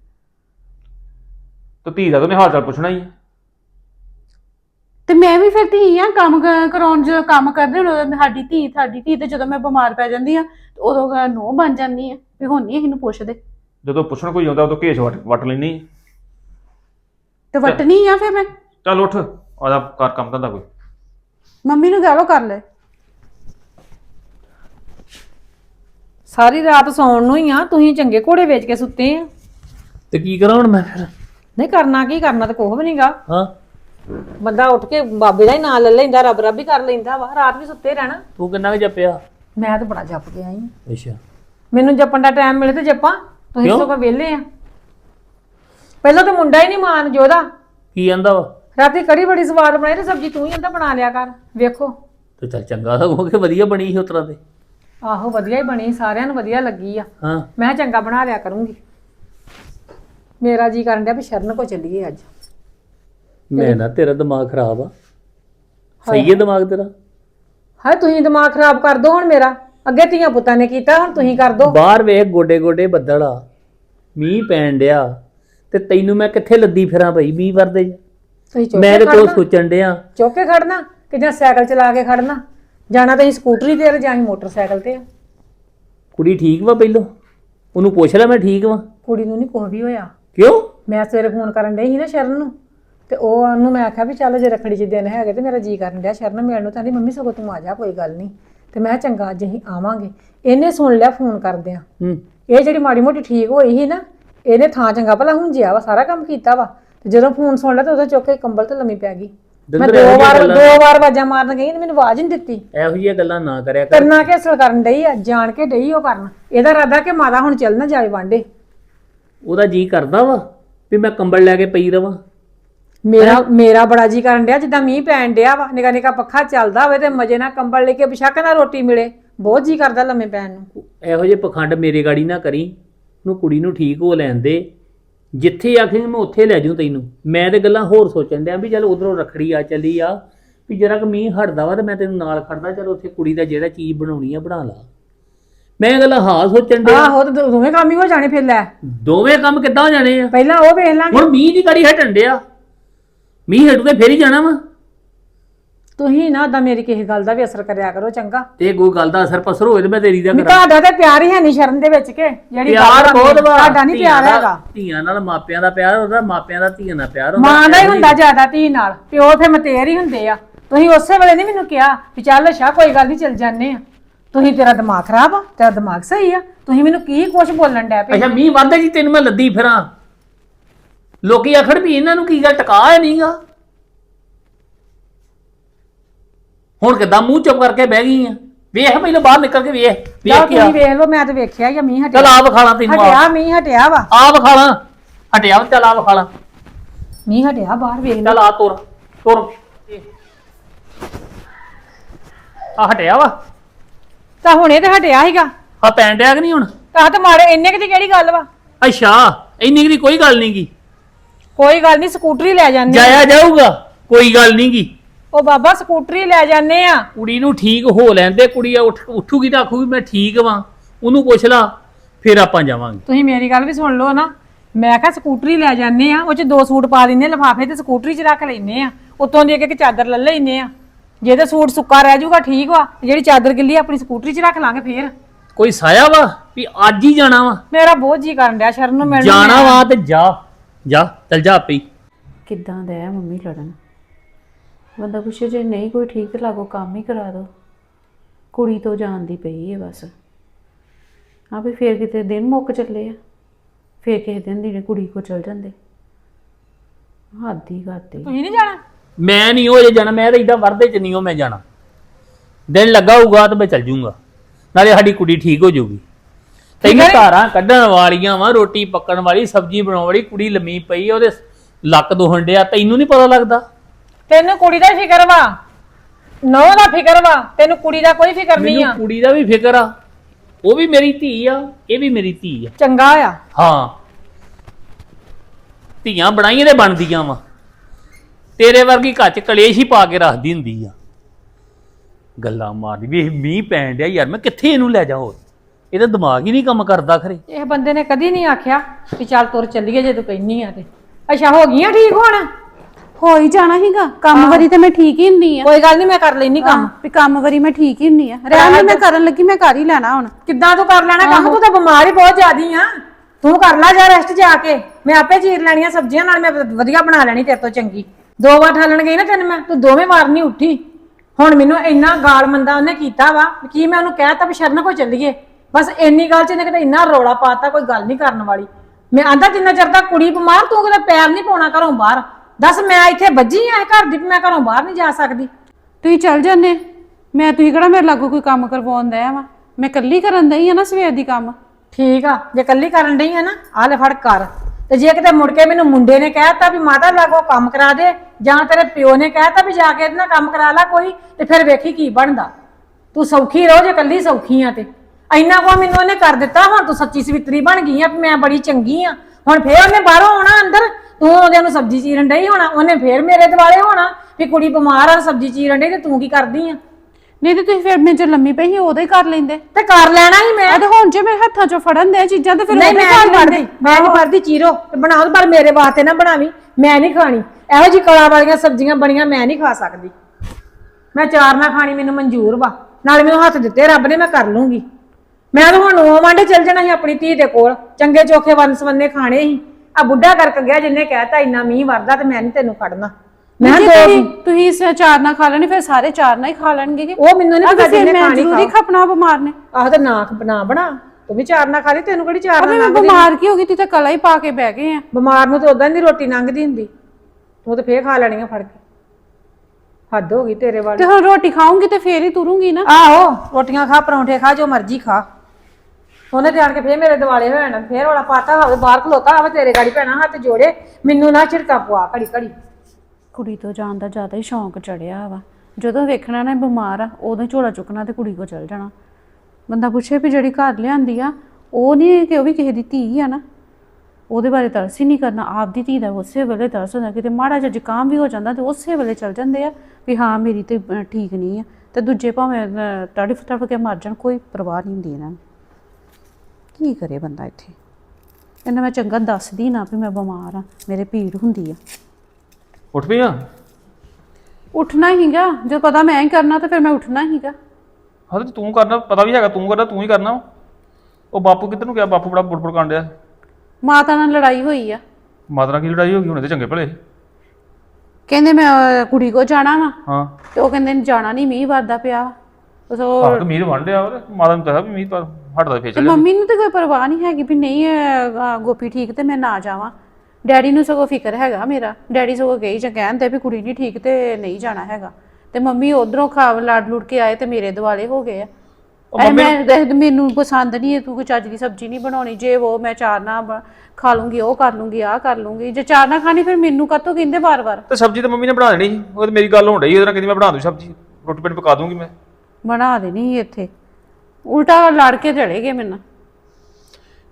ਤੇ ਧੀ ਦਾ ਤਾਂ ਹਾਲ ਚਾਲ ਪੁੱਛਣਾ ਹੀ। ਤੇ ਮੈਂ ਵੀ ਫਿਰ ਧੀ ਆ ਕੰਮ ਕ- ਕਰਾਉਣ ਜਦੋਂ ਕੰਮ ਕਰਦੇ ਉਦੋਂ ਸਾਡੀ ਧੀ ਸਾਡੀ ਧੀ ਤੇ ਜਦੋਂ ਮੈਂ ਬਿਮਾਰ ਪੈ ਜਾਂਦੀ ਆ ਤੇ ਉਦੋਂ ਨੋ ਬਣ ਜਾਂਦੀ ਆ। ਵੀ ਹੁਣ ਨਹੀਂ ਇਹਨੂੰ ਪੁੱਛਦੇ। ਜਦੋਂ ਪੁੱਛਣ ਕੋਈ ਆਉਂਦਾ ਉਦੋਂ ਘੇਸ ਵਟ ਵਟ ਲੈਣੀ ਤੇ ਵਟਣੀ ਆ ਫਿਰ ਮੈਂ? ਚੱਲ ਉੱਠ ਆਦਾ ਕਰ ਕੰਮ ਧੰਦਾ ਕੋਈ। ਮੰਮੀ ਨੂੰ ਗਾਲੋ ਕਰ ਲੈ। ਸਾਰੀ ਰਾਤ ਸੌਣ ਨੂੰ ਹੀ ਆ ਤੁਸੀਂ ਚੰਗੇ ਘੋੜੇ ਵੇਚ ਕੇ ਸੁੱਤੇ ਆ। ਤੇ ਕੀ ਕਰਾਂ ਹੁਣ ਮੈਂ ਫਿਰ? ਨਹੀਂ ਕਰਨਾ ਕੀ ਕਰਨਾ ਤਾਂ ਕੁਛ ਵੀ ਨਹੀਂਗਾ ਹਾਂ। ਬੰਦਾ ਉੱਠ ਕੇ ਬਾਬੇ ਦਾ ਹੀ ਨਾਂ ਲੈ ਲੈਂਦਾ ਰੱਬ ਰੱਬ ਹੀ ਕਰ ਲੈਂਦਾ ਵਾ ਰਾਤ ਵੀ ਸੁੱਤੇ ਰਹਿਣਾ। ਤੂੰ ਕਿੰਨਾ ਕੁ ਜੱਪਿਆ? ਮੈਂ ਤਾਂ ਬੜਾ ਜੱਪ ਗਿਆ ਆਂ। ਅੱਛਾ। ਮੈਨੂੰ ਜੱਪਣ ਦਾ ਟਾਈਮ ਮਿਲੇ ਤੇ ਜੱਪਾਂ। ਤੁਸੀਂ ਕਿਉਂ? ਸਗੋਂ ਵਿਹਲੇ ਆ। ਪਹਿਲਾਂ ਤਾਂ ਮੁੰਡਾ ਹੀ ਨਹੀਂ ਮਾਨ ਜੋਦਾ ਕੀ ਆਂਦਾ ਵਾ? ਰਾਤੀ ਕੜੀ ਬੜੀ ਸਵਾਦ ਬਣਾਈ ਤੇ ਸਬਜ਼ੀ ਤੂੰ ਹੀ ਅੰਦਾ ਬਣਾ ਲਿਆ ਕਰ। ਵੇਖੋ। ਤੇ ਚੱਲ ਚੰਗਾ ਹੋ ਕੇ ਵਧੀਆ ਬਣੀ ਸੀ ਉਸ ਤਰ੍ਹਾਂ ਤੇ। ਆਹੋ ਵਧੀਆ ਹੀ ਬਣੀ ਸਾਰਿਆਂ ਨੂੰ ਵਧੀਆ ਲੱਗੀ ਆ। ਹਾਂ। ਮੈਂ ਕਿਹਾ ਚੰਗਾ ਬਣਾ ਲਿਆ ਕਰੂੰਗੀ। ਮੇਰਾ ਜੀ ਕਰਨ ਡਿਆ ਵੀ ਸ਼ਰਨ ਕੋ ਚੱਲੀਏ ਅੱਜ। ਮੈਂ ਨਾ ਤੇਰਾ ਦਿਮਾਗ ਖਰਾਬ ਆ। ਸਹੀ ਹੈ ਦਿਮਾਗ ਤੇਰਾ? ਹਾਏ ਤੁਸੀਂ ਦਿਮਾਗ ਖਰਾਬ ਕਰ ਦੋ ਹੁਣ ਮੇਰਾ। ਅੱਗੇ ਧੀਆਂ ਪੁੱਤਾਂ ਨੇ ਕੀਤਾ ਹੁਣ ਤੁਸੀਂ ਕਰ ਦੋ। ਬਾਹਰ ਵੇਖ ਗੋਡੇ ਗੋਡੇ ਬੱਦਲ ਆ ਮੀਂਹ ਪੈਣ ਡਿਆ ਤੇ ਤੈਨੂੰ ਮੈਂ ਕਿੱਥੇ ਲੱਦੀ ਫਿਰਾਂ ਭਈ ਮੀਂਹ ਵਰਦੇ? ਤੁਸੀਂ ਚੁੱਕ ਮੈਂ ਤੇ ਕੋ ਖੜਨਾ? ਸੋਚਣ ਡਿਆ? ਚੁੱਕ ਕੇ ਖੜਨਾ ਕਿ ਜਾਂ ਸਾਈਕਲ ਚਲਾ ਕੇ ਖੜਨਾ? ਜਾਣਾ ਤਾਂ ਅਸੀਂ ਸਕੂਟਰੀ ਤੇ ਆ ਜਾਂ ਅਸੀਂ ਮੋਟਰਸਾਈਕਲ ਤੇ ਆ। ਕੁੜੀ ਠੀਕ ਵਾ ਪਹਿਲੋਂ? ਉਹਨੂੰ ਪੁੱਛ ਲੈ ਮੈਂ ਠੀਕ ਵਾ। ਕੁੜੀ ਨੂੰ ਨਹੀਂ ਕੁਛ ਵੀ ਹੋਇਆ। ਕਿਉਂ? ਮੈਂ ਸਵੇਰੇ ਫੋਨ ਕਰਨ ਡਈ ਸੀ ਨਾ ਸ਼ਰਨ ਨੂੰ ਤੇ ਉਹ ਉਹਨੂੰ ਮੈਂ ਆਖਿਆ ਵੀ ਚੱਲ ਜੇ ਰੱਖੜੀ ਚ ਦਿਨ ਹੈਗੇ ਤੇ ਮੇਰਾ ਜੀ ਕਰਨ ਡਿਆ ਸ਼ਰਨ ਮਿਲਣ ਨੂੰ ਤਾਂ ਕਹਿੰਦੀ ਮੰਮੀ ਸਗੋਂ ਤੂੰ ਆ ਜਾ ਕੋਈ ਗੱਲ ਨਹੀਂ ਤੇ ਮੈਂ ਕਿਹਾ ਚੰਗਾ ਅੱਜ ਅਸੀਂ ਆਵਾਂਗੇ। ਇਹਨੇ ਸੁਣ ਲਿਆ ਫੋਨ ਕਰਦਿਆਂ। ਹੂੰ। ਇਹ ਜਿਹੜੀ ਮਾੜੀ ਮੋਟੀ ਠੀਕ ਹੋਈ ਸੀ ਨਾ ਇਹਨੇ ਥਾਂ ਚੰਗਾ ਭਲਾ ਹੁੰਜਿਆ ਵਾ ਸਾਰਾ ਕੰਮ ਕੀਤਾ ਵਾ। ਤੇ ਜਦੋਂ ਫੋਨ ਸੁਣ ਲਿਆ ਤੇ ਉਦੋਂ ਚੁੱਕ ਕੇ ਕੰਬਲ ਤੇ ਲੰਮੀ ਪੈ ਗਈ। ਮੈਂ ਦੋ ਵਾਰ ਦੋ ਵਾਰ ਆਵਾਜ਼ਾਂ ਮਾਰਨ ਗਈ ਤੇ ਮੈਨੂੰ ਆਵਾਜ਼ ਨਹੀਂ ਦਿੱਤੀ। ਇਹੋ ਜਿਹੀਆਂ ਗੱਲਾਂ ਨਾ ਕਰਿਆ ਕਰ। ਕਰਨਾ ਕਿ ਅਸਲ ਕਰਨ ਡਈ ਆ ਜਾਣ ਕੇ ਡਈ ਉਹ ਕਰਨ। ਇਹਦਾ ਇਰਾਦਾ ਕਿ ਮਾਤਾ ਹੁਣ ਚੱਲ ਨਾ ਜਾਵੇ ਵਾਂਡੇ ਉਹਦਾ ਜੀ ਕਰਦਾ ਵਾ ਵੀ ਮੈਂ ਕੰਬਲ ਲੈ ਕੇ ਪਈ ਰਵਾਂ। ਮੇਰਾ ਮੇਰਾ ਬੜਾ ਜੀ ਕਰਨ ਡਿਆ ਜਿੱਦਾਂ ਮੀਂਹ ਪੈਣ ਡਿਆ ਵਾ ਨਿਕਾ ਨਿਕਾ ਪੱਖਾ ਚੱਲਦਾ ਹੋਵੇ ਤੇ ਮਜੇ ਨਾਲ ਕੰਬਲ ਲੈ ਕੇ ਬਿਸ਼ੱਕ ਨਾਲ ਰੋਟੀ ਮਿਲੇ। ਬਹੁਤ ਜੀ ਕਰਦਾ ਲੰਮੇ ਪੈਣ ਨੂੰ। ਇਹੋ ਜਿਹੇ ਪਖੰਡ ਮੇਰੇ ਗਾੜੀ ਨਾ ਕਰੀ ਉਹਨੂੰ ਕੁੜੀ ਨੂੰ ਠੀਕ ਹੋ ਲੈਣ ਦੇ। ਜਿੱਥੇ ਆਖੇਂਗੇ ਮੈਂ ਉੱਥੇ ਲੈ ਜਾਊਂ ਤੈਨੂੰ। ਮੈਂ ਤੇ ਗੱਲਾਂ ਹੋਰ ਸੋਚਣ ਡਿਆ ਵੀ ਚੱਲ ਉਧਰੋਂ ਰਖੜੀ ਆ ਚੱਲੀ ਆ ਵੀ ਜਰਾ ਕਿ ਮੀਂਹ ਹਟਦਾ ਵਾ ਤੇ ਮੈਂ ਤੈਨੂੰ ਨਾਲ ਖੜਦਾ ਚੱਲ ਉੱਥੇ ਕੁੜੀ ਦਾ ਜਿਹੜਾ ਚੀਜ਼ ਬਣਾਉਣੀ ਆ ਬਣਾ ਲਾ। ਮੈਂ ਗੱਲਾਂ ਹਾਂ ਸੋਚਣ ਡਿਆ। ਆਹੋ ਤੇ ਦੋ- ਦੋਵੇਂ ਕੰਮ ਹੀ ਹੋ ਜਾਣੇ ਫਿਰ ਲੈ। ਦੋਵੇਂ ਕੰਮ ਕਿੱਦਾਂ ਹੋ ਜਾਣੇ ਆ? ਪਹਿਲਾਂ ਉਹ ਵੇਖ ਲਾਂਗੇ। ਹੁਣ ਮੀਂਹ ਦੀ ਗਾੜੀ ਹਟਣ ਡਿਆ। ਮੀਂਹ ਹਟੂ ਤੇ ਫੇਰ ਹੀ ਜਾਣਾ ਵਾ। ਤੁਸੀਂ ਨਾ ਓਦਾਂ ਮੇਰੀ ਕਿਸੇ ਗੱਲ ਦਾ ਵੀ ਅਸਰ ਕਰਿਆ ਕਰੋ ਚੰਗਾ। ਤੇ ਕੋਈ ਗੱਲ ਦਾ ਅਸਰ ਪਸਰ ਹੋਏ ਤੇ ਮੈਂ ਤੇਰੀ ਦਾ ਵੀ ਕਰਾਂ। ਤੁਹਾਡਾ ਤੇ ਪਿਆਰ ਹੀ ਹੈ ਨਹੀਂ ਸ਼ਰਨ ਦੇ ਵਿੱਚ ਕੇ ਜਿਹੜੀ ਪਿਆਰ ਬਹੁਤ ਵਾ। ਤੁਹਾਡਾ ਨਹੀਂ ਧੀਆਂ ਪਿਆਰ ਦਾ- ਹੈਗਾ। ਧੀਆਂ ਨਾਲ ਮਾਪਿਆਂ ਦਾ ਪਿਆਰ ਹੁੰਦਾ ਮਾਪਿਆਂ ਦਾ ਧੀਆਂ ਨਾਲ ਪਿਆਰ ਹੁੰਦਾ। ਮਾਂ ਦਾ ਹੀ ਹੁੰਦਾ ਜ਼ਿਆਦਾ ਧੀ ਨਾਲ। ਪਿਓ ਫਿਰ ਮਤੇਰ ਹੀ ਹੁੰਦੇ ਆ। ਤੁਸੀਂ ਉਸੇ ਵੇਲੇ ਨਹੀਂ ਮੈਨੂੰ ਕਿਹਾ ਵੀ ਚੱਲ ਸ਼ਾ ਕੋਈ ਗੱਲ ਨਹੀਂ ਚੱਲ ਜਾਂਦੇ ਆ। ਤੁਸੀਂ ਤੇਰਾ ਦਿਮਾਗ ਖਰਾਬ ਆ ਤੇਰਾ ਦਿਮਾਗ ਸਹੀ ਆ। ਤੁਸੀਂ ਮੈਨੂੰ ਕੀ ਕੁਛ ਬੋਲਣ ਡੈ ਪਏ ਅੱਛਾ ਮੀਂਹ ਵੱਧਦਾ ਜੀ ਤੈਨੂੰ ਮੈਂ ਲੱਦੀ ਫਿਰਾਂ। ਲੋਕੀ ਆਖੜ ਵੀ ਇਹਨਾਂ ਨੂੰ ਕੀ ਗੱਲ ਟਕਾ ਹੈ ਨਹੀਂਗਾ। ਹੁਣ ਕਿੱਦਾਂ ਮੂੰਹ ਚੁੱਪ ਕਰਕੇ ਬਹਿ ਗਈ ਆ? ਵੇਖ ਪਹਿਲਾਂ ਬਾਹਰ ਨਿਕਲ ਕੇ ਵੇਖ ਵੇਖ ਕੇ ਆ। ਤੁਸੀਂ ਵੇਖ ਲਓ ਮੈਂ ਤੇ ਵੇਖਿਆ ਹੀ ਆ ਮੀਂਹ ਚੱਲ ਹਟਿਆ ਆ ਵਿਖਾਲਾ ਤੈਨੂੰ ਹਟਿਆ ਮੀਂਹ ਹਟਿਆ ਵਾ। ਆ ਵਿਖਾਲਾ ਹਟਿਆ ਵਾ, ਚੱਲ ਆ ਵਿਖਾਲਾ ਮੀਂਹ ਹਟਿਆ ਬਾਹਰ ਵੇਖ ਲਓ। ਚੱਲ ਆ ਤੁਰ ਤੁਰ। ਆ ਹਟਿਆ ਵਾ। ਤਾਂ ਹੁਣੇ ਤੇ ਹਟਿਆ ਸੀਗਾ। ਆ ਪੈਣ ਡਿਆ ਕਿ ਨਹੀਂ ਹੁਣ? ਤਾਂ ਤੇ ਮਾਰੇ ਇੰਨੇ ਕੁ ਦੀ ਕਿਹੜੀ ਗੱਲ ਵਾ? ਅੱਛਾ ਇੰਨੀ ਕੁ ਦੀ ਕੋਈ ਗੱਲ ਨਹੀਂ ਗੀ। ਕੋਈ ਗੱਲ ਨਹੀਂ ਸਕੂਟਰੀ ਲੈ ਜਾਂਦੇ ਆ। ਜਾਇਆ ਜਾਊਗਾ ਕੋਈ ਗੱਲ ਨਹੀਂ ਗੀ। ਉਹ ਬਾਬਾ ਸਕੂਟਰੀ ਲੈ ਜਾਂਦੇ ਆ ਕੁੜੀ ਨੂੰ ਠੀਕ ਹੋ ਲੈਂਦੇ ਕੁੜੀ ਆ ਉੱਠ ਉੱਠੂਗੀ ਤਾਂ ਆਖੂਗੀ ਮੈਂ ਠੀਕ ਵਾਂ। ਉਹਨੂੰ ਪੁੱਛ ਲਾ ਫਿਰ ਆਪਾਂ ਜਾਵਾਂਗੇ। ਤੁਸੀਂ ਮੇਰੀ ਗੱਲ ਵੀ ਸੁਣ ਲਓ ਨਾ। ਮੈਂ ਕਿਹਾ ਸਕੂਟਰੀ ਲੈ ਜਾਂਦੇ ਆ ਉਹ ਚ ਦੋ ਸੂਟ ਪਾ ਦਿੰਨੇ ਲਫਾਫੇ ਤੇ ਸਕੂਟਰੀ ਚ ਰੱਖ ਲੈਨੇ ਆ ਉਤੋਂ ਦੀ ਇੱਕ ਇੱਕ ਚਾਦਰ ਲੈ ਲੈਨੇ ਆ ਜੇ ਤੇ ਸੂਟ ਸੁੱਕਾ ਰਹਿ ਜਾਊਗਾ ਠੀਕ ਵਾ। ਜਿਹੜੀ ਚਾਦਰ ਗਿੱਲੀ ਆ ਆਪਣੀ ਸਕੂਟਰੀ ਚ ਰੱਖ ਲਾਂਗੇ ਫੇਰ। ਕੋਈ ਸਾਇਆ ਵਾ ਵੀ ਅੱਜ ਹੀ ਜਾਣਾ ਵਾ? ਮੇਰਾ ਬਹੁਤ ਜੀ ਕਰਨ ਡਿਆ ਸ਼ਰਨ ਨੂੰ ਮਿਲਣ ਨੂੰ। ਜਾਣਾ ਵਾ ਤੇ ਜਾ। ਜਾ ਚੱਲ ਜਾ ਆਪੇ ਹੀ। ਕਿੱਦਾਂ ਦਾ ਹੈ ਮੰਮੀ ਲੜਨ? ਬੰਦਾ ਪੁੱਛੇ ਜੇ ਨਹੀਂ ਕੋਈ ਠੀਕ ਲਾਗੋ ਕੰਮ ਹੀ ਕਰਾ ਦੋ। ਕੁੜੀ ਤੋਂ ਜਾਣਦੀ ਪਈ ਹੈ ਬਸ। ਆ ਵੀ ਫੇਰ ਕਿਤੇ ਦਿਨ ਮੁੱਕ ਚੱਲੇ ਆ। ਫੇਰ ਕਿਸੇ ਦਿਨ ਦੀ ਕੁੜੀ ਕੋ ਚਲ ਜਾਂਦੇ। ਹਾਦੀ ਕਰਦੀ ਤੁਸੀਂ ਨਹੀਂ ਜਾਣਾ? ਮੈਂ ਨਹੀਂ ਉਹ ਜੇ ਜਾਣਾ ਮੈਂ ਤਾਂ ਇਦਾਂ ਵਰਦੇ ਚ ਨਹੀਂ ਉਹ ਮੈਂ ਜਾਣਾ। ਦਿਨ ਲੱਗਾ ਹੋਊਗਾ ਤਾਂ ਮੈਂ ਚੱਲ ਜੂੰਗਾ ਨਾਲੇ ਸਾਡੀ ਕੁੜੀ ਠੀਕ ਹੋ ਜਾਊਗੀ। ਤੈਨੂੰ। ਧਾਰਾਂ ਕੱਢਣ ਵਾਲੀਆਂ ਵਾ ਰੋਟੀ ਪੱਕਣ ਵਾਲੀ ਸਬਜ਼ੀ ਬਣਾਉਣ ਵਾਲੀ ਕੁੜੀ ਲੰਮੀ ਪਈ ਆ, ਉਹਦੇ ਲੱਕ ਦੁਹਣ ਡਿਆ ਤੈਨੂੰ ਨਹੀਂ ਪਤਾ ਲੱਗਦਾ? ਤੈਨੂੰ ਕੁੜੀ ਦਾ ਫਿਕਰ ਵਾ ਨੌ ਦਾ ਫਿਕਰ ਵਾ ਤੈਨੂੰ ਕੁੜੀ ਦਾ ਕੋਈ ਫਿਕਰ ਨਹੀਂ ਆ। ਮੈਨੂੰ ਕੁੜੀ ਦਾ ਵੀ ਫਿਕਰ ਆ ਉਹ ਵੀ ਮੇਰੀ ਧੀ ਆ ਇਹ ਵੀ ਮੇਰੀ ਧੀ ਆ। ਚੰਗਾ ਆ। ਹਾਂ। ਧੀਆਂ ਬਣਾਈਆਂ ਤੇ ਬਣਦੀਆਂ ਵਾ। ਤੇਰੇ ਵਰਗੀ ਕੱਚ ਕਲੇਸ਼ ਹੀ ਪਾ ਕੇ ਰੱਖਦੀ ਹੁੰਦੀ ਆ। ਗੱਲਾਂ ਮਾਰਦੀ ਵੀ ਇਹ ਮੀਂਹ ਪੈਣ ਡਿਆ ਯਾਰ ਮੈਂ ਕਿੱਥੇ ਇਹਨੂੰ ਲੈ ਜਾ ਹੋਰ? ਇਹਦਾ ਦਿਮਾਗ ਹੀ ਨਹੀਂ ਕੰਮ ਕਰਦਾ ਖਰੇ। ਇਹ ਬੰਦੇ ਨੇ ਕਦੀ ਨਹੀਂ ਆਖਿਆ ਕਿ ਚੱਲ ਤੁਰ ਚੱਲੀਏ ਜੇ ਤੂੰ ਕਹਿਨੀ ਆ ਤੇ। ਅੱਛਾ ਹੋ ਗਈਆਂ ਠੀਕ ਹੁਣ? ਹੋ ਹੀ ਜਾਣਾ ਹੀਗਾ ਕੰਮ ਵਾਰੀ ਤੇ ਮੈਂ ਠੀਕ ਹੀ ਹੁੰਦੀ ਆ। ਕੋਈ ਗੱਲ ਨਹੀਂ ਮੈਂ ਕਰ ਲੈਨੀ ਕੰਮ। ਵੀ ਕੰਮ ਵਾਰੀ ਮੈਂ ਠੀਕ ਹੀ ਹੁੰਦੀ ਆ। ਰਹਿਣ ਮੈਂ ਕਰਨ ਲੱਗੀ ਮੈਂ ਕਰ ਹੀ ਲੈਣਾ ਹੁਣ। ਕਿੱਦਾਂ ਤੂੰ ਕਰ ਲੈਣਾ ਕੰਮ? ਤੂੰ ਤਾਂ ਬਿਮਾਰ ਹੀ ਬਹੁਤ ਜ਼ਿਆਦੀ ਆ। ਤੂੰ ਕਰ ਲੈ ਜਾ ਰੈਸਟ ਜਾ ਕੇ। ਮੈਂ ਆਪੇ ਚੀਰ ਲੈਣੀਆਂ ਸਬਜ਼ੀਆਂ ਨਾਲ ਮੈਂ ਵਧੀਆ ਬਣਾ ਲੈਣੀ ਤੇਰੇ ਤੋਂ ਚੰਗੀ। ਦੋ ਵਾਰ ਠਾਲਣ ਗਈ ਨਾ ਤੈਨੂੰ ਮੈਂ ਤੂੰ ਦੋਵੇਂ ਵਾਰ ਨਹੀਂ ਉੱਠੀ। ਹੁਣ ਮੈਨੂੰ ਇੰਨਾ ਗਾਲ ਮੰਦਾ ਉਹਨੇ ਕੀਤਾ ਵਾ ਵੀ ਕੀ ਮੈਂ ਉਹਨੂੰ ਕਹਿਤਾ ਵੀ ਸ਼ਰਨ ਕੋ ਚੱਲੀਏ। ਬਸ ਇੰਨੀ ਗੱਲ ਚ ਇਹਨੇ ਕਿਤੇ ਇੰਨਾ ਰੌਲਾ ਪਾਤਾ ਕੋਈ ਗੱਲ ਨਹੀਂ ਕਰਨ ਵਾਲੀ। ਮੈਂ ਆਂਦਾ ਜਿੰਨਾ ਚਿਰ ਤੱਕ ਕੁੜੀ ਬਿਮਾਰ ਤੂੰ ਕਿਤੇ ਪੈਰ ਨਹੀਂ ਪਾਉਣਾ ਘਰੋਂ ਬਾਹਰ। ਦੱਸ ਮੈਂ ਇੱਥੇ ਵੱਜੀ ਆ ਘਰ ਦੀ ਮੈਂ ਘਰੋਂ ਬਾਹਰ ਨਹੀਂ ਜਾ ਸਕਦੀ। ਤੁਸੀਂ ਚੱਲ ਜਾਂਦੇ। ਮੈਂ ਤੁਸੀਂ ਕਿਹੜਾ ਮੇਰੇ ਲਾਗੂ ਕੋਈ ਕੰਮ ਕਰਵਾਉਣ ਦਇਆ ਵਾ ਮੈਂ ਇਕੱਲੀ ਕਰਨ ਦਈ ਆ ਨਾ ਸਵੇਰ ਦੀ ਕੰਮ। ਠੀਕ ਆ ਜੇ ਕੱਲੀ ਕਰਨ ਡਈ ਆ ਨਾ ਆ ਲੈ ਫੜ ਕਰ ਤੇ ਜੇ ਕਿਤੇ ਮੁੜ ਕੇ ਮੈਨੂੰ ਮੁੰਡੇ ਨੇ ਕਹਿਤਾ ਵੀ ਮਾਤਾ ਲਾਗੋ ਕੰਮ ਕਰਾ ਦੇ ਜਾਂ ਤੇਰੇ ਪਿਓ ਨੇ ਕਹਿਤਾ ਵੀ ਜਾ ਕੇ ਇਹਦੇ ਨਾਲ ਕੰਮ ਕਰਾ ਲੈ ਕੋਈ ਤੇ ਫਿਰ ਵੇਖੀ ਕੀ ਬਣਦਾ। ਤੂੰ ਸੌਖੀ ਰਹੋ ਜੇ ਕੱਲੀ ਸੌਖੀ ਆ ਤੇ। ਇੰਨਾ ਕੋ ਮੈਨੂੰ ਉਹਨੇ ਕਰ ਦਿੱਤਾ ਹੁਣ ਤੂੰ ਸੱਚੀ ਸਵਿਤਰੀ ਬਣ ਗਈ ਆ ਵੀ ਮੈਂ ਬੜੀ ਚੰਗੀ ਆ। ਹੁਣ ਫੇਰ ਉਹਨੇ ਬਾਹਰੋਂ ਆਉਣਾ ਅੰਦਰ ਤੂੰ ਉਹਦੇ ਨੂੰ ਸਬਜ਼ੀ ਚੀਰਨ ਡਈ ਹੋਣਾ ਉਹਨੇ ਫੇਰ ਮੇਰੇ ਦਿਵਾਲੇ ਹੋਣਾ ਵੀ ਕੁੜੀ ਬਿਮਾਰ ਆ ਸਬਜ਼ੀ ਚੀਰਨ ਡਈ ਤੇ ਤੂੰ ਕੀ ਕਰਦੀ ਆ? ਨਹੀਂ ਤੇ ਤੁਸੀਂ ਫਿਰ ਮੈਂ ਜੇ ਲੰਮੀ ਪਈ ਸੀ ਉਦੋਂ ਹੀ ਕਰ ਲੈਂਦੇ। ਤੇ ਕਰ ਲੈਣਾ ਹੀ ਮੈਂ। ਆ ਤੇ ਹੁਣ ਜੇ ਮੇਰੇ ਹੱਥਾਂ 'ਚੋਂ ਫੜਨ ਦੇ ਚੀਜ਼ਾਂ ਤੇ ਫਿਰ ਨਹੀਂ ਉਦੋਂ ਮੈਂ ਨਹੀਂ ਮੈਂ ਨਹੀਂ ਫੜਦੀ ਚੀਰੋ ਤੇ ਬਣਾਓ ਪਰ ਮੇਰੇ ਵਾਸਤੇ ਨਾ ਬਣਾਵੀ ਮੈਂ ਨਹੀਂ ਖਾਣੀ। ਇਹੋ ਜੀ ਕਲਾ ਵਾਲੀਆਂ ਸਬਜ਼ੀਆਂ ਬਣੀਆਂ ਮੈਂ ਨਹੀਂ ਖਾ ਸਕਦੀ। ਮੈਂ ਚਾਰ ਨਾ ਖਾਣੀ ਮੈਨੂੰ ਮਨਜ਼ੂਰ ਵਾ। ਨਾਲੇ ਮੈਨੂੰ ਹੱਥ ਦਿੱਤੇ ਰੱਬ ਨੇ ਮੈਂ ਕਰ ਲੂੰਗੀ। ਮੈਂ ਤਾਂ ਹੁਣ ਨੌ ਵਾਂਡੇ ਚੱਲ ਜਾਣਾ ਸੀ ਆਪਣੀ ਧੀ ਦੇ ਕੋਲ। ਚੰਗੇ ਚੋਖੇ ਵੰਸਵੰਨੇ ਖਾਣੇ ਸੀ। ਆ ਬੁੱਢਾ ਕਰਕੇ ਗਿਆ ਜਿੰਨੇ ਕਹਿਤਾ ਇੰਨਾ ਮੀਂਹ ਵਰਦਾ ਤੇ ਮੈਂ ਨਹੀਂ ਤੈਨੂੰ ਕੱਢਣਾ ਮੈਂ ਜੇ ਦੋ ਤੁਸੀਂ ਤੁਸੀਂ ਇਸ ਚਾਰ ਨਾ ਖਾ ਲੈਣੀ ਫਿਰ ਸਾਰੇ ਚਾਰ ਨਾ ਹੀ ਖਾ ਲੈਣਗੇ ਕਿ ਉਹ ਮੈਨੂੰ ਨਹੀਂ ਆ ਪਤਾ ਜਿੰਨੇ ਮੈਂ ਖਾਣੀ ਜ਼ਰੂਰੀ ਖਪਣਾ ਬਿਮਾਰ ਨੇ। ਆਹ ਤੇ ਨਾ ਬਣਾ ਬਣਾ। ਤੂੰ ਵੀ ਚਾਰ ਨਾ ਖਾ ਲਈ ਤੈਨੂੰ ਕਿਹੜੀ ਚਾਰ ਅਬੇ ਨਾ ਮੈਂ ਲੰਘਦੀ? ਬਿਮਾਰ ਕੀ ਹੋ ਗਈ ਤੀ ਤਾਂ ਕਲਾ ਹੀ ਪਾ ਕੇ ਬਹਿ ਗਏ ਆ। ਬਿਮਾਰ ਨੂੰ ਤੇ ਉਦਾਂ ਦੀ ਰੋਟੀ ਲੰਘਦੀ ਹੁੰਦੀ। ਤੂੰ ਤੇ ਫੇਰ ਖਾ ਲੈਣੀਆਂ ਫੜ ਕੇ। ਹੱਦ ਹੋ ਗਈ ਤੇਰੇ ਵਾਲੀ। ਤੇ ਹੁਣ ਰੋਟੀ ਖਾਉਂਗੀ ਤੇ ਫੇਰ ਹੀ ਤੁਰੂੰਗੀ ਨਾ। ਆਹੋ ਰੋਟੀਆਂ ਖਾ ਪਰੌਂਠੇ ਖਾ ਜੋ ਮਰਜ਼ੀ ਖਾ। ਉਹਨੇ ਤੇ ਆਣ ਕੇ ਫੇਰ ਮੇਰੇ ਦਿਵਾਲੇ ਹੋ ਜਾਣਾ ਫੇਰ ਵਾਲਾ ਪਾਤਾ ਹੋਵੇ ਬਾਹਰ ਖਲੋਤਾ ਹੋਵੇ ਤੇਰੇ ਗਾੜੀ ਭੈਣਾ ਹੱਥ ਜੋੜੇ ਮੈਨੂੰ ਨਾ ਝਿੜਕਾ ਪਵਾ ਘੜੀ ਘੜੀ। ਕੁੜੀ ਤੋਂ ਜਾਣ ਦਾ ਜ਼ਿਆਦਾ ਹੀ ਸ਼ੌਂਕ ਚੜਿਆ ਵਾ। ਜਦੋਂ ਵੇਖਣਾ ਨਾ ਇਹ ਬਿਮਾਰ ਆ ਉਦੋਂ ਝੋਲਾ ਚੁੱਕਣਾ ਤੇ ਕੁੜੀ ਕੋ ਚਲ ਜਾਣਾ। ਬੰਦਾ ਪੁੱਛੇ ਵੀ ਜਿਹੜੀ ਘਰ ਲਿਆਂਦੀ ਆ ਉਹ ਨਹੀਂ ਕਿ ਉਹ ਵੀ ਕਿਸੇ ਦੀ ਧੀ ਆ ਨਾ? ਉਹਦੇ ਬਾਰੇ ਤਰਸ ਹੀ ਨਹੀਂ ਕਰਨਾ ਆਪਦੀ ਧੀ ਦਾ ਉਸੇ ਵੇਲੇ ਤਰਸ ਹੁੰਦਾ ਕਿਤੇ ਮਾੜਾ ਜਿਹਾ ਜ਼ੁਕਾਮ ਵੀ ਹੋ ਜਾਂਦਾ ਤੇ ਉਸੇ ਵੇਲੇ ਚਲ ਜਾਂਦੇ ਆ ਵੀ ਹਾਂ ਮੇਰੀ ਤੇ ਅਹ, ਠੀਕ ਨਹੀਂ ਆ। ਤੇ ਦੂਜੇ ਭਾਵੇਂ ਅਹ, ਤੜਫ ਤੜਫ ਕੇ ਮਰ ਜਾਣ ਕੋਈ ਪਰਵਾਹ ਨਹੀਂ ਹੁੰਦੀ ਇਹਨਾਂ ਨੂੰ ਕੀ ਕਰੇ ਬੰਦਾ ਇੱਥੇ? ਇਹਨਾਂ ਮੈਂ ਚੰਗਾ ਦੱਸਦੀ ਨਾ ਵੀ ਮੈਂ ਬਿਮਾਰ ਆ ਮੇਰੇ ਪੀੜ ਹੁੰਦੀ ਆ। ਉੱਠ ਪਈ ਆ? ਉੱਠਣਾ ਹੀਗਾ। ਜੇ ਪਤਾ ਮੈਂ ਹੀ ਕਰਨਾ ਤਾਂ ਫਿਰ ਮੈਂ ਉੱਠਣਾ ਹੀਗਾ। ਹਾਂ ਤੇ ਤੂੰ ਕਰਨਾ ਪਤਾ ਵੀ ਹੈਗਾ ਤੂੰ ਕਰਨਾ ਤੂੰ ਹੀ ਕਰਨਾ। ਉਹ ਬਾਪੂ ਕਿੱਧਰ ਨੂੰ ਗਿਆ? ਬਾਪੂ ਬੜਾ ਬੁੜਬੁੜ ਕਾਂਡਿਆ ਮਾਤਾ ਨਾਲ ਲੜਾਈ ਹੋਈ ਆ। ਮਾਤਾ ਨਾਲ ਕੀ ਲੜਾਈ ਹੋ ਗਈ? ਹੁਣ ਤੇ ਚੰਗੇ ਭਲੇ। ਕਹਿੰਦੇ ਮੈਂ ਅਹ, ਕੁੜੀ ਕੋ ਜਾਣਾ ਵਾ। ਹਾਂ। ਤੇ ਉਹ ਕਹਿੰਦੇ ਨੇ ਜਾਣਾ ਨਹੀਂ ਮੀਂਹ ਵਰਦਾ ਪਿਆ। ਵਾ। ਸੋ ਆਹ ਤਾਂ ਮੀਂਹ ਵੰਡ ਲਿਆ ਔਰ ਮਾਤਾ ਨੂੰ ਦੱਸਿਆ ਵੀ ਮੀਂਹ ਪਰ ਹਟਦਾ ਫੇਰ ਤੇ ਚੱਲ। ਮੰਮੀ ਨੂੰ ਤੇ ਕੋਈ ਪਰਵਾਹ ਨਹੀਂ ਹੈਗੀ ਵੀ ਨਹੀਂ ਅਹ, ਗੋਪੀ ਠੀਕ ਤੇ ਮੈਂ ਨਾ ਜਾਵਾਂ। ਡੈਡੀ ਨੂੰ ਸਗੋਂ ਫਿਕਰ ਹੈਗਾ ਮੇਰਾ। ਡੈਡੀ ਸਗੋਂ ਗਈ ਜਾਂ ਕਹਿੰਦੇ ਵੀ ਕੁੜੀ ਨਹੀਂ ਠੀਕ ਤੇ ਨਹੀਂ ਜਾਣਾ ਹੈਗਾ। ਤੇ ਮੰਮੀ ਉਧਰੋਂ ਖਾ ਲੜ ਲੁੜ ਕੇ ਆਏ ਤੇ ਮੇਰੇ ਦਿਵਾਲੇ ਹੋ ਗਏ ਆ। ਐ ਮੈਂ ਦੇਖ- ਮੈਨੂੰ ਪਸੰਦ ਨਹੀਂ ਹੈ ਤੂੰ ਕੋਈ ਚੱਜ ਦੀ ਸਬਜ਼ੀ ਨਹੀਂ ਬਣਾਉਣੀ। ਜੇ ਉਹ ਮੈਂ ਚਾਰ ਨਾ ਬ- ਖਾ ਲੂੰਗੀ ਉਹ ਕਰ ਲੂੰਗੀ ਆਹ ਕਰ ਲੂੰਗੀ। ਜੇ ਚਾਰ ਨਾ ਖਾਣੀ ਫਿਰ ਮੈਨੂੰ ਕਾਤੋਂ ਕਹਿੰਦੇ ਵਾਰ-ਵਾਰ? ਤੇ ਸਬਜ਼ੀ ਤਾਂ ਮੰਮੀ ਨੇ ਬਣਾ ਦੇਣੀ ਸੀ। ਉਹ ਤੇ ਮੇਰੀ ਗੱਲ ਹੋਣ ਰਹੀ ਉਹਦੇ ਨਾਲ ਕਹਿੰਦੀ ਮੈਂ ਬਣਾ ਦੂੰ ਸਬਜ਼ੀ? ਰੋਟੀ ਪਾਣੀ ਪਕਾ ਦੂੰਗੀ ਮੈਂ। ਬਣਾ ਦੇਣੀ ਸੀ ਇੱਥੇ। ਉਲਟਾ ਲੜ ਕੇ ਚਲੇ ਗਏ ਮੈਨੂੰ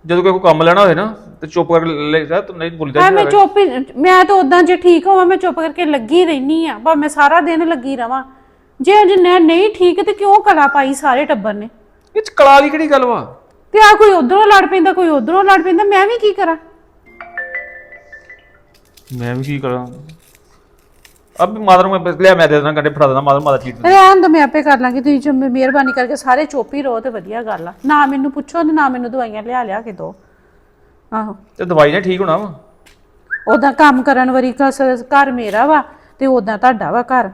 ਜਦੋਂ ਕੋਈ ਕੰਮ ਲੈਣਾ ਹੋਵੇ ਨਾ ਤੇ ਚੁੱਪ ਕਰਕੇ ਲੈ ਜਾ ਤੂੰ ਨਹੀਂ ਬੋਲਦਾ ਮੈਂ ਚੁੱਪ ਹੀ- ਮੈਂ ਤਾਂ ਉਦਾਂ ਜੇ ਠੀਕ ਹੋਵਾਂ ਮੈਂ ਚੁੱਪ ਕਰਕੇ ਲੱਗੀ ਰਹਿਨੀ ਆ। ਭਾਵੇਂ ਮੈਂ ਸਾਰਾ ਦਿਨ ਲੱਗੀ ਰਵਾਂ। ਜੇ ਅੱਜ ਮੈਂ ਨਹੀਂ ਠੀਕ ਤੇ ਕਿਉਂ ਕਲਾ ਪਾਈ ਸਾਰੇ ਟੱਬਰ ਨੇ? ਇਹ ਚ ਕਲਾ ਦੀ ਕਿਹੜੀ ਗੱਲ ਵਾ? ਤੇ ਆ ਕੋਈ ਉਧਰੋਂ ਲੜ ਪੈਂਦਾ ਕੋਈ ਉਧਰੋਂ ਲੜ ਪੈਂਦਾ ਮੈਂ ਵੀ ਕੀ ਕਰਾਂ? ਮੈਂ ਵੀ ਕੀ ਕਰਾਂ? ਅਬ ਮਾਦਰ ਨੂੰ ਮੈਂ ਲਿਆ ਮੈਂ ਦੇ ਦੇਣਾ ਕੰਡੇ ਫੜਾ ਦੇਣਾ ਮਾਦਰ ਮਾਦਰ ਚੀਟ ਰਹਿਣ ਦੋ ਮੈਂ ਆਪੇ ਕਰ ਲਾਂਗੀ ਤੁਸੀਂ ਜੋ ਮਿਹਰਬਾਨੀ ਕਰਕੇ ਸਾਰੇ ਚੁੱਪ ਰਹੋ ਤੇ ਵਧੀਆ ਗੱਲ ਆ। ਨਾ ਮੈਨੂੰ ਪੁੱਛੋ ਤੇ ਨਾ ਮੈਨੂੰ ਦਵਾਈਆਂ ਲਿਆ ਲਿਆ ਕੇ ਦਿਓ। ਆਹੋ। ਤੇ ਦਵਾਈ ਨੇ ਠੀਕ ਹੋਣਾ ਵਾ? ਉਦਾਂ ਕੰਮ ਕਰਨ ਵਾਲੀ ਕਸ- ਘਰ ਮੇਰਾ ਵਾ ਤੇ ਉਦਾਂ ਤੁਹਾਡਾ ਵਾ ਘਰ।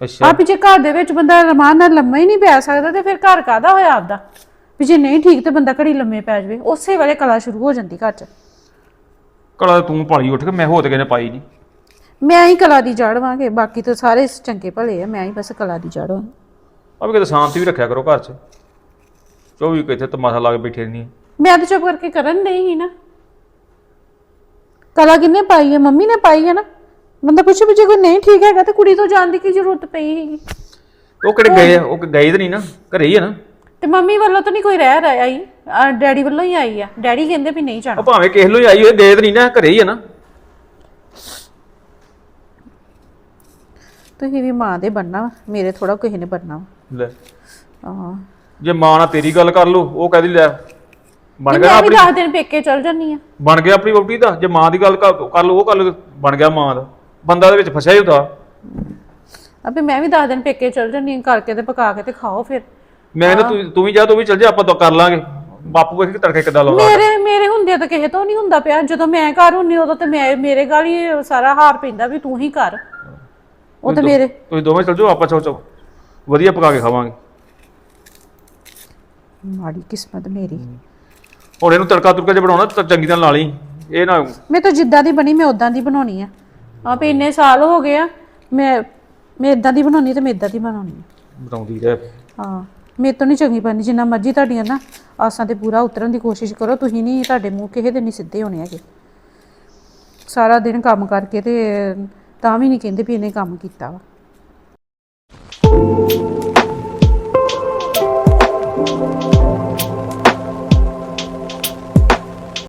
ਅੱਛਾ। ਆਪ ਜੇ ਘਰ ਦੇ ਵਿੱਚ ਬੰਦਾ ਰਮਾਨ ਨਾਲ ਲੰਮਾ ਹੀ ਨਹੀਂ ਪੈ ਸਕਦਾ ਤੇ ਫਿਰ ਘਰ ਕਾਦਾ ਹੋਇਆ ਆਪਦਾ? ਵੀ ਜੇ ਨਹੀਂ ਠੀਕ ਤੇ ਬੰਦਾ ਘੜੀ ਲੰਮੇ ਪੈ ਜਾਵੇ ਉਸੇ ਵੇਲੇ ਕਲਾ ਸ਼ੁਰੂ ਹੋ ਜਾਂਦੀ ਘਰ 'ਚ। ਕਲਾ ਤੂੰ ਪਾਲੀ ਉੱਠ ਕੇ ਮੈਂ ਹੋ ਤੇ ਕਿਨੇ ਪਾਈ ਨਹੀਂ ਮੈਂ ਹੀ ਕਲਾ ਦੀ ਜੜ ਵਾਂਗੇ ਬਾਕੀ ਤਾਂ ਸਾਰੇ ਚੰਗੇ ਭਲੇ ਆ ਮੈਂ ਹੀ ਬਸ ਕਲਾ ਦੀ ਜੜ ਵਾਂ ਅਬ ਕਿਤੇ ਸ਼ਾਂਤੀ ਵੀ ਰੱਖਿਆ ਕਰੋ ਘਰ 'ਚ। 24 ਕਿਤੇ ਤਮਾਸ਼ਾ ਲਾ ਕੇ ਬੈਠੇ ਨਹੀਂ ਮੈਂ ਤਾਂ ਚੁੱਪ ਕਰਕੇ ਕਰਨ ਨਹੀਂ ਹੀ ਨਾ। ਕਲਾ ਕਿੰਨੇ ਪਾਈ ਹੈ ਮੰਮੀ ਨੇ ਪਾਈ ਹੈ ਨਾ। ਬੰਦਾ ਪੁੱਛੇ ਵੀ ਜੇ ਕੋਈ ਨਹੀਂ ਠੀਕ ਹੈਗਾ ਤੇ ਕੁੜੀ ਤੋਂ ਜਾਣ ਦੀ ਕੀ ਜ਼ਰੂਰਤ ਪਈ ਹੈਗੀ ਉਹ ਕਿਹੜੇ ਗਏ ਆ? ਉਹ ਗਏ ਤਾਂ ਨਹੀਂ ਨਾ ਘਰੇ ਹੀ ਆ ਨਾ। ਤੇ ਮੰਮੀ ਵੱਲੋਂ ਤਾਂ ਨਹੀਂ ਕੋਈ ਰਹਿ ਰਿਹਾ ਆਈ ਡੈਡੀ ਵੱਲੋਂ ਹੀ ਆਈ ਆ। ਡੈਡੀ ਕਹਿੰਦੇ ਵੀ ਨਹੀਂ ਜਾਣਾ। ਉਹ ਭਾਵੇਂ ਕਿਸੇ ਨੂੰ ਹੀ ਆਈ ਹੋਏ ਗਏ ਤਾਂ ਨਹੀਂ ਨਾ ਘਰੇ ਹੀ ਆ ਨਾ। ਤੁਸੀਂ ਵੀ ਮਾਂ ਦੇ ਬਣਨਾ ਵਾ, ਮੇਰੇ ਥੋੜਾ ਕਿਸੇ ਨੇ ਬਣਨਾ ਵਾ। ਲੈ। ਹਾਂ। ਜੇ ਮਾਂ ਨਾਲ ਤੇਰੀ ਗੱਲ ਕਰ ਲਓ ਉਹ ਕਹਦੀ ਲੈ ਬਣ ਗਿਆ ਮੈਂ ਵੀ ਆਪਣੀ? 10 ਦਿਨ ਪੇਕੇ ਚਲ ਜਾਨੀ ਆ ਬਣ ਗਿਆ ਆਪਣੀ ਵੋਟੀ ਦਾ? ਜੇ ਮਾਂ ਦੀ ਗੱਲ ਕਰ ਕਰ ਲਓ ਉਹ ਕਰ ਲਓ ਬਣ ਗਿਆ ਮਾਂ ਦਾ। ਬੰਦਾ ਦੇ ਵਿੱਚ ਫਸਿਆ ਹੀ ਹੁੰਦਾ ਅਬੇ ਮੈਂ ਵੀ 10 ਦਿਨ ਪੇਕੇ ਚਲ ਜਾਨੀ ਆਂ, ਕਰਕੇ ਤੇ ਪਕਾ ਕੇ ਤੇ ਖਾਓ ਫਿਰ। ਮੈਂ ਨਾ ਤੂੰ ਤੂੰ ਵੀ ਜਾ ਤੂੰ ਵੀ ਚੱਲ ਜਾ ਆਪਾਂ ਤਾਂ ਕਰ ਲਾਂਗੇ। ਬਾਪੂ ਵੇਖ ਕੇ ਤੜਕੇ ਕਿੱਦਾਂ ਲਾਉਂਦਾ ਮੇਰੇ ਮੇਰੇ ਹੁੰਦੇ ਤਾਂ ਕਿਸੇ ਤੋਂ ਨਹੀਂ ਹੁੰਦਾ ਪਿਆ। ਜਦੋਂ ਮੈਂ ਘਰ ਹੁੰਨੀ ਉਦੋਂ ਤੇ ਮੈਂ ਮੇਰੇ ਗਾਲ ਸਾਰਾ ਹਾਰ ਪੈਂਦਾ ਵੀ ਤੂੰ ਹੀ ਕਰ। ਉਹ ਤਾਂ ਮੇਰੇ ਤੁਸੀਂ ਦੋਵੇਂ ਚੱਲ ਜਾਓ ਆਪਾਂ ਚੋ ਚੋ ਵਧੀਆ ਪਕਾ ਕੇ ਖਾਵਾਂਗੇ। ਮਾੜੀ ਕਿਸਮਤ ਮੇਰੀ। ਹੁਣ ਇਹਨੂੰ ਤੜਕਾ ਤੁਰਕਾ ਜੇ ਬਣਾਉਣਾ ਤਾਂ ਚੰਗੀ ਤਰ੍ਹਾਂ ਲਾ ਲਈ। ਇਹ ਨਾ ਮੈਂ ਤਾਂ ਜਿੱਦਾਂ ਦੀ ਬਣੀ ਮੈਂ ਉਦਾਂ ਦੀ ਬਣਾਉਣੀ ਆ। ਆਪੇ ਇੰਨੇ ਸਾਲ ਹੋ ਗਏ ਆ ਮੈਂ ਮੈਂ ਇਦਾਂ ਦੀ ਬਣਾਉਣੀ ਤੇ ਮੈਂ ਇਦਾਂ ਦੀ ਬਣਾਉਣੀ ਆ। ਬਣਾਉਂਦੀ ਰਹਿ। ਹਾਂ ਮੇਰੇ ਤੋਂ ਨਹੀਂ ਚੰਗੀ ਬਣਨੀ ਜਿੰਨਾ ਮਰਜ਼ੀ ਤੁਹਾਡੀਆਂ ਨਾ ਆਸਾਂ ਤੇ ਪੂਰਾ ਉਤਰਨ ਦੀ ਕੋਸ਼ਿਸ਼ ਕਰੋ ਤੁਸੀਂ ਨਹੀਂ ਤੁਹਾਡੇ ਮੂੰਹ ਕਿਸੇ ਦੇ ਨਹੀਂ ਸਿੱਧੇ ਹੋਣੇ ਹੈਗੇ। ਸਾਰਾ ਦਿਨ ਕੰਮ ਕਰਕੇ ਤੇ ਤਾਂ ਵੀ ਨਹੀਂ ਕਹਿੰਦੇ ਵੀ ਇਹਨੇ ਕੰਮ ਕੀਤਾ ਵਾ